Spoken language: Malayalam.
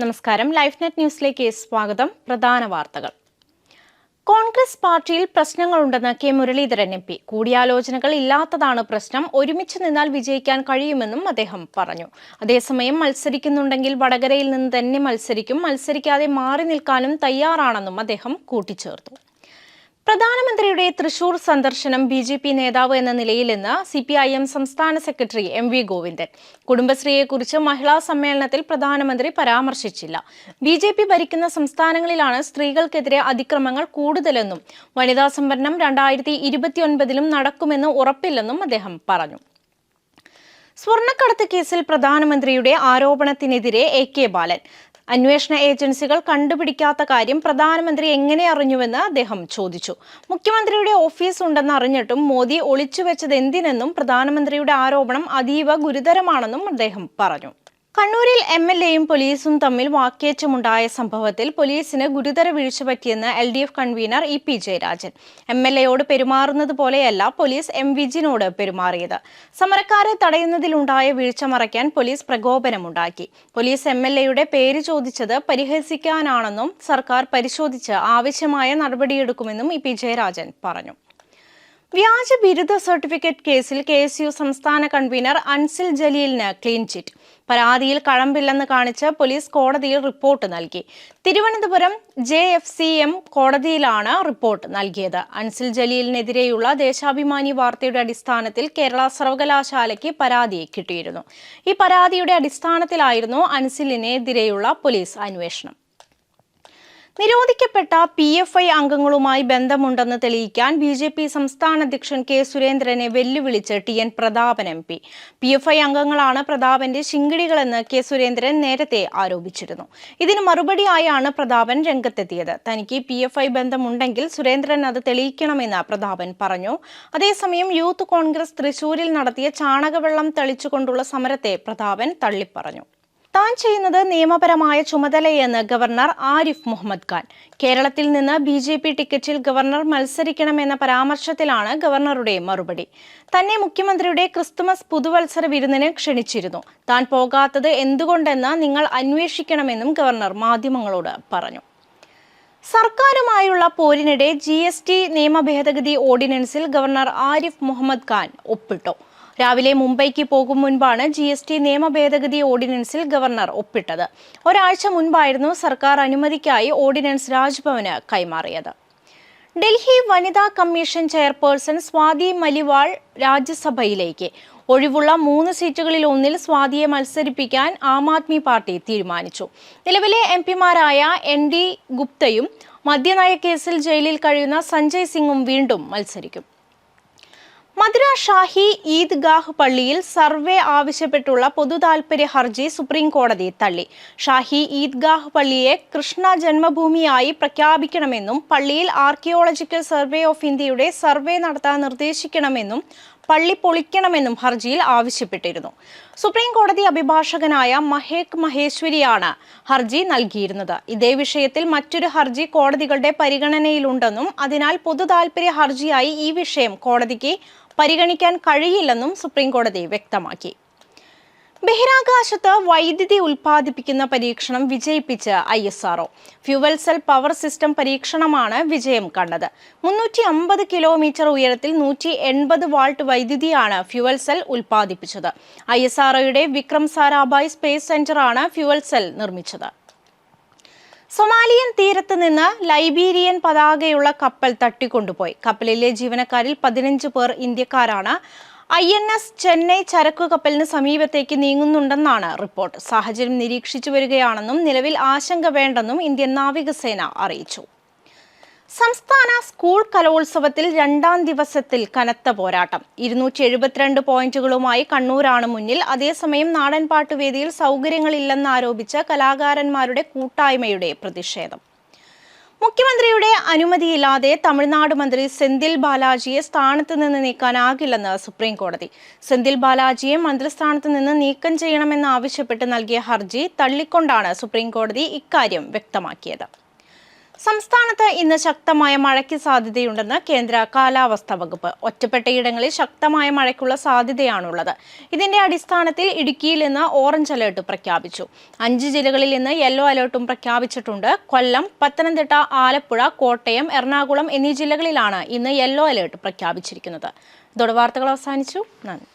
നമസ്കാരം. ലൈഫ് നെറ്റ് ന്യൂസിലേക്ക് സ്വാഗതം. പ്രധാന വാർത്തകൾ. കോൺഗ്രസ് പാർട്ടിയിൽ പ്രശ്നങ്ങളുണ്ടെന്ന് കെ മുരളീധരൻ എം പി. കൂടിയാലോചനകൾ ഇല്ലാത്തതാണ് പ്രശ്നം. ഒരുമിച്ച് നിന്നാൽ വിജയിക്കാൻ കഴിയുമെന്നും അദ്ദേഹം പറഞ്ഞു. അതേസമയം മത്സരിക്കുന്നുണ്ടെങ്കിൽ വടകരയിൽ നിന്ന് തന്നെ മത്സരിക്കും. മത്സരിക്കാതെ മാറി നിൽക്കാനും തയ്യാറാണെന്നും അദ്ദേഹം കൂട്ടിച്ചേർത്തു. പ്രധാനമന്ത്രിയുടെ തൃശൂർ സന്ദർശനം ബി ജെ പി നേതാവ് എന്ന നിലയിൽ ഇന്ന് സി പി ഐ എം സംസ്ഥാന സെക്രട്ടറി എം വി ഗോവിന്ദൻ. കുടുംബശ്രീയെക്കുറിച്ച് മഹിളാ സമ്മേളനത്തിൽ പ്രധാനമന്ത്രി പരാമർശിച്ചില്ല. ബി ജെ പി ഭരിക്കുന്ന സംസ്ഥാനങ്ങളിലാണ് സ്ത്രീകൾക്കെതിരെ അതിക്രമങ്ങൾ കൂടുതലെന്നും വനിതാ സംവരണം രണ്ടായിരത്തി ഇരുപത്തിയൊൻപതിലും നടക്കുമെന്ന് ഉറപ്പില്ലെന്നും അദ്ദേഹം പറഞ്ഞു. സ്വർണക്കടത്ത് കേസിൽ പ്രധാനമന്ത്രിയുടെ ആരോപണത്തിനെതിരെ എ കെ ബാലൻ അന്വേഷണ ഏജൻസികൾ കണ്ടുപിടിക്കാത്ത കാര്യം പ്രധാനമന്ത്രി എങ്ങനെ അറിഞ്ഞുവെന്ന് അദ്ദേഹം ചോദിച്ചു. മുഖ്യമന്ത്രിയുടെ ഓഫീസ് ഉണ്ടെന്ന് അറിഞ്ഞിട്ടും മോദി ഒളിച്ചുവെച്ചത് എന്തിനെന്നും പ്രധാനമന്ത്രിയുടെ ആരോപണം അതീവ ഗുരുതരമാണെന്നും അദ്ദേഹം പറഞ്ഞു. കണ്ണൂരിൽ എം എൽ എയും പോലീസും തമ്മിൽ വാക്കേറ്റമുണ്ടായ സംഭവത്തിൽ പോലീസിന് ഗുരുതര വീഴ്ച പറ്റിയെന്ന് L D F convener E P Jayarajan. M L എയോട് പെരുമാറുന്നത് പോലെയല്ല പോലീസ് എം വിജിനോട് പെരുമാറിയത്. സമരക്കാരെ തടയുന്നതിലുണ്ടായ വീഴ്ച മറയ്ക്കാൻ പോലീസ് പ്രകോപനമുണ്ടാക്കി. പോലീസ് എം എൽ എയുടെ പേര് ചോദിച്ചത് പരിഹസിക്കാനാണെന്നും സർക്കാർ പരിശോധിച്ച് ആവശ്യമായ നടപടിയെടുക്കുമെന്നും ഇ പി ജയരാജൻ പറഞ്ഞു. വ്യാജ ബിരുദ സർട്ടിഫിക്കറ്റ് കേസിൽ കെ എസ് യു സംസ്ഥാന കൺവീനർ അൻസിൽ ജലീലിന് ക്ലീൻ ചിറ്റ്. പരാതിയിൽ കഴമ്പില്ലെന്ന് കാണിച്ച് പോലീസ് കോടതിയിൽ റിപ്പോർട്ട് നൽകി. Thiruvananthapuram J F C M കോടതിയിലാണ് റിപ്പോർട്ട് നൽകിയത്. അൻസിൽ ജലീലിനെതിരെയുള്ള ദേശാഭിമാനി വാർത്തയുടെ അടിസ്ഥാനത്തിൽ കേരള സർവകലാശാലയ്ക്ക് പരാതി കിട്ടിയിരുന്നു. ഈ പരാതിയുടെ അടിസ്ഥാനത്തിലായിരുന്നു അൻസിലിനെതിരെയുള്ള പോലീസ് അന്വേഷണം. നിരോധിക്കപ്പെട്ട പി എഫ് ഐ അംഗങ്ങളുമായി ബന്ധമുണ്ടെന്ന് തെളിയിക്കാൻ ബി ജെ പി സംസ്ഥാന അധ്യക്ഷൻ കെ സുരേന്ദ്രനെ വെല്ലുവിളിച്ച് T N Prathapan M P. P F I അംഗങ്ങളാണ് പ്രതാപന്റെ ശിങ്കിടികളെന്ന് കെ സുരേന്ദ്രൻ നേരത്തെ ആരോപിച്ചിരുന്നു. ഇതിന് മറുപടിയായാണ് പ്രതാപൻ രംഗത്തെത്തിയത്. തനിക്ക് പി എഫ് ഐ ബന്ധമുണ്ടെങ്കിൽ സുരേന്ദ്രൻ അത് തെളിയിക്കണമെന്ന് പ്രതാപൻ പറഞ്ഞു. അതേസമയം യൂത്ത് കോൺഗ്രസ് തൃശൂരിൽ നടത്തിയ ചാണകവെള്ളം തളിച്ചുകൊണ്ടുള്ള സമരത്തെ പ്രതാപൻ തള്ളിപ്പറഞ്ഞു. താൻ ചെയ്യുന്നത് നിയമപരമായ ചുമതലയെന്ന് ഗവർണർ ആരിഫ് മുഹമ്മദ് ഖാൻ. കേരളത്തിൽ നിന്ന് ബി ജെ പി ടിക്കറ്റിൽ ഗവർണർ മത്സരിക്കണമെന്ന പരാമർശത്തിലാണ് ഗവർണറുടെ മറുപടി. തന്നെ മുഖ്യമന്ത്രിയുടെ ക്രിസ്തുമസ് പുതുവത്സര വിരുന്നിന് ക്ഷണിച്ചിരുന്നു. താൻ പോകാത്തത് എന്തുകൊണ്ടെന്ന് നിങ്ങൾ അന്വേഷിക്കണമെന്നും ഗവർണർ മാധ്യമങ്ങളോട് പറഞ്ഞു. സർക്കാരുമായുള്ള പോരിനിടെ ജി എസ് ടി നിയമ ഭേദഗതി ഓർഡിനൻസിൽ ഗവർണർ ആരിഫ് മുഹമ്മദ് ഖാൻ ഒപ്പിട്ടു. രാവിലെ മുംബൈക്ക് പോകും മുൻപാണ് ജി എസ് ടി നിയമ ഭേദഗതി ഓർഡിനൻസിൽ ഗവർണർ ഒപ്പിട്ടത്. ഒരാഴ്ച മുൻപായിരുന്നു സർക്കാർ അനുമതിക്കായി ഓർഡിനൻസ് രാജ്ഭവന് കൈമാറിയത്. ഡൽഹി വനിതാ കമ്മീഷൻ ചെയർപേഴ്സൺ സ്വാതി മലിവാൾ രാജ്യസഭയിലേക്ക്. ഒഴിവുള്ള മൂന്ന് സീറ്റുകളിൽ ഒന്നിൽ സ്വാതിയെ മത്സരിപ്പിക്കാൻ ആം ആദ്മി പാർട്ടി തീരുമാനിച്ചു. നിലവിലെ എം പിമാരായ എൻ ഡി ഗുപ്തയും മദ്യനയ കേസിൽ ജയിലിൽ കഴിയുന്ന സഞ്ജയ് സിംഗും വീണ്ടും മത്സരിക്കും. മധുര ഷാഹി ഈദ്ഗാഹ് പള്ളിയിൽ സർവേ ആവശ്യപ്പെട്ടുള്ള പൊതുതാൽപര്യ ഹർജി സുപ്രീം കോടതി തള്ളി. ഷാഹി ഈദ്ഗാഹ് പള്ളിയെ കൃഷ്ണ ജന്മഭൂമിയായി പ്രഖ്യാപിക്കണമെന്നും പള്ളിയിൽ ആർക്കിയോളജിക്കൽ സർവേ ഓഫ് ഇന്ത്യയുടെ സർവേ നടത്താൻ നിർദ്ദേശിക്കണമെന്നും പള്ളി പൊളിക്കണമെന്നും ഹർജിയിൽ ആവശ്യപ്പെട്ടിരുന്നു. സുപ്രീം കോടതി അഭിഭാഷകനായ മഹേക് മഹേശ്വരിയാണ് ഹർജി നൽകിയിരുന്നത്. ഇതേ വിഷയത്തിൽ മറ്റൊരു ഹർജി കോടതികളുടെ പരിഗണനയിലുണ്ടെന്നും അതിനാൽ പൊതുതാൽപര്യ ഹർജിയായി ഈ വിഷയം കോടതിക്ക് പരിഗണിക്കാൻ കഴിയില്ലെന്നും സുപ്രീം കോടതി വ്യക്തമാക്കി. ബഹിരാകാശത്ത് വൈദ്യുതി ഉൽപ്പാദിപ്പിക്കുന്ന പരീക്ഷണം വിജയിപ്പിച്ച് I S R O fuel cell power system പരീക്ഷണമാണ് വിജയം കണ്ടത്. മുന്നൂറ്റി അമ്പത് കിലോമീറ്റർ ഉയരത്തിൽ നൂറ്റി എൺപത് വാൾട്ട് വൈദ്യുതിയാണ് ഫ്യുവൽ സെൽ ഉൽപ്പാദിപ്പിച്ചത്. ഐ എസ് ആർഒയുടെ വിക്രം സാരാഭായ് സ്പേസ് സെന്ററാണ് ഫ്യുവൽ സെൽ നിർമ്മിച്ചത്. സൊമാലിയൻ തീരത്ത് നിന്ന് ലൈബീരിയൻ പതാകയുള്ള കപ്പൽ തട്ടിക്കൊണ്ടുപോയി. കപ്പലിലെ ജീവനക്കാരിൽ പതിനഞ്ച് പേർ ഇന്ത്യക്കാരാണ്. ഐ എൻ എസ് ചെന്നൈ ചരക്കു കപ്പലിന് സമീപത്തേക്ക് നീങ്ങുന്നുണ്ടെന്നാണ് റിപ്പോർട്ട്. സാഹചര്യം നിരീക്ഷിച്ചു വരികയാണെന്നും നിലവിൽ ആശങ്ക വേണ്ടെന്നും ഇന്ത്യൻ നാവികസേന അറിയിച്ചു. സംസ്ഥാന സ്കൂൾ കലോത്സവത്തിൽ രണ്ടാം ദിവസത്തിൽ കനത്ത പോരാട്ടം. ഇരുന്നൂറ്റി എഴുപത്തിരണ്ട് പോയിന്റുകളുമായി കണ്ണൂരാണ് മുന്നിൽ. അതേസമയം നാടൻപാട്ട് വേദിയിൽ സൗകര്യങ്ങളില്ലെന്നാരോപിച്ച് കലാകാരന്മാരുടെ കൂട്ടായ്മയുടെ പ്രതിഷേധം. മുഖ്യമന്ത്രിയുടെ അനുമതിയില്ലാതെ തമിഴ്നാട് മന്ത്രി സെന്തിൽ ബാലാജിയെ സ്ഥാനത്ത് നിന്ന് നീക്കാനാകില്ലെന്ന് സുപ്രീം കോടതി. സെന്തിൽ ബാലാജിയെ മന്ത്രിസ്ഥാനത്ത് നിന്ന് നീക്കം ചെയ്യണമെന്ന് ആവശ്യപ്പെട്ട് നൽകിയ ഹർജി തള്ളിക്കൊണ്ടാണ് സുപ്രീം കോടതി ഇക്കാര്യം വ്യക്തമാക്കിയത്. സംസ്ഥാനത്ത് ഇന്ന് ശക്തമായ മഴയ്ക്ക് സാധ്യതയുണ്ടെന്ന് കേന്ദ്ര കാലാവസ്ഥാ വകുപ്പ്. ഒറ്റപ്പെട്ടയിടങ്ങളിൽ ശക്തമായ മഴയ്ക്കുള്ള സാധ്യതയാണുള്ളത്. ഇതിന്റെ അടിസ്ഥാനത്തിൽ ഇടുക്കിയിൽ ഇന്ന് ഓറഞ്ച് അലേർട്ട് പ്രഖ്യാപിച്ചു. അഞ്ച് ജില്ലകളിൽ ഇന്ന് യെല്ലോ അലേർട്ടും പ്രഖ്യാപിച്ചിട്ടുണ്ട്. കൊല്ലം പത്തനംതിട്ട ആലപ്പുഴ കോട്ടയം എറണാകുളം എന്നീ ജില്ലകളിലാണ് ഇന്ന് യെല്ലോ അലേർട്ട് പ്രഖ്യാപിച്ചിരിക്കുന്നത്. ഇതോടെ വാർത്തകൾ അവസാനിച്ചു. നന്ദി.